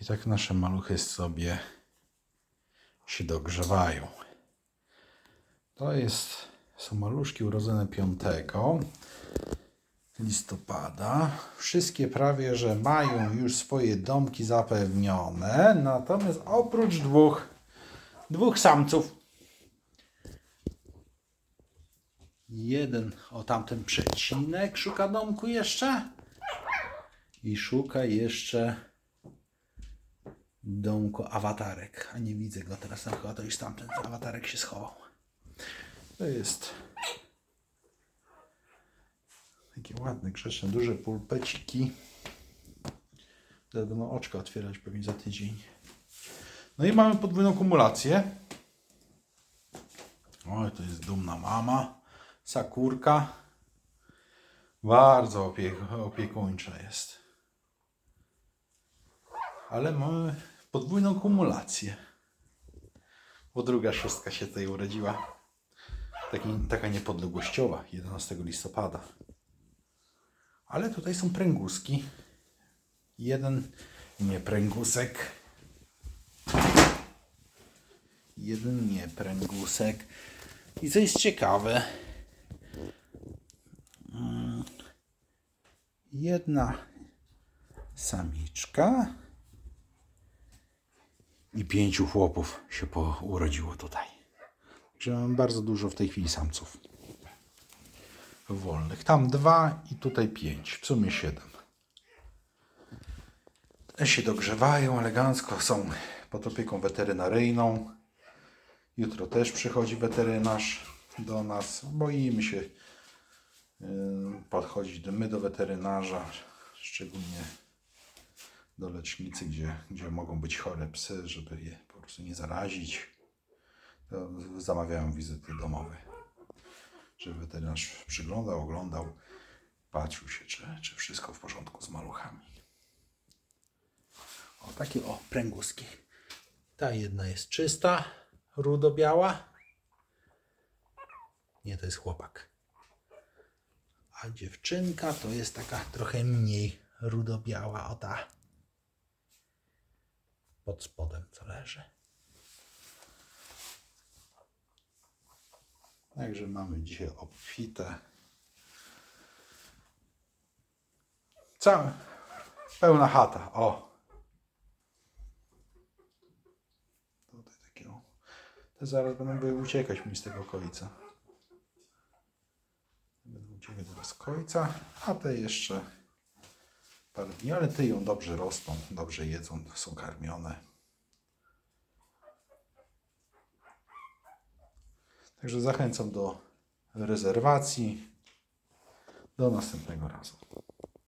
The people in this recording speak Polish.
I tak nasze maluchy sobie się dogrzewają. To jest, są maluszki urodzone 5 listopada. Wszystkie prawie, że mają już swoje domki zapewnione. Natomiast oprócz dwóch, dwóch samców. Jeden, o tamten przecinek szuka domku jeszcze. I szuka jeszcze domku awatarek. A nie widzę go teraz, tam chyba to już tamten awatarek się schował. To jest takie ładne, grzeczne, duże pulpeciki. Teraz będą oczka otwierać pewnie za tydzień. No i mamy podwójną kumulację. Oj, to jest dumna mama. Sakurka. Bardzo opie- opiekuńcza jest. Ale mamy podwójną kumulację. Bo druga szóstka się tutaj urodziła. Taki, taka niepodległościowa, 11 listopada. Ale tutaj są pręguski. Jeden nie pręgusek. Jeden nie pręgusek. I co jest ciekawe, mm, jedna samiczka i pięciu chłopów się po, urodziło tutaj. Także mam bardzo dużo w tej chwili samców wolnych. Tam dwa i tutaj pięć, w sumie siedem. Te się dogrzewają elegancko, są pod opieką weterynaryjną. Jutro też przychodzi weterynarz do nas. Boimy się yy, podchodzić do, my do weterynarza, szczególnie do lecznicy, gdzie, gdzie mogą być chore psy, żeby je po prostu nie zarazić. To zamawiają wizyty domowe żeby weterynarz przyglądał, oglądał, patrzył się, czy, czy wszystko w porządku z maluchami. O, takie o, pręguski. Ta jedna jest czysta, rudo-biała. Nie, to jest chłopak. A dziewczynka to jest taka trochę mniej rudo-biała, o ta. Pod spodem co leży. Także mamy dzisiaj obfite. Całe. Pełna chata. O. Tutaj takiego. Te zaraz będą uciekać mi z tego końca. Będą uciekać teraz końca, a te jeszcze parę dni, ale te ją dobrze rosną, dobrze jedzą, są karmione. Także zachęcam do rezerwacji. Do następnego razu.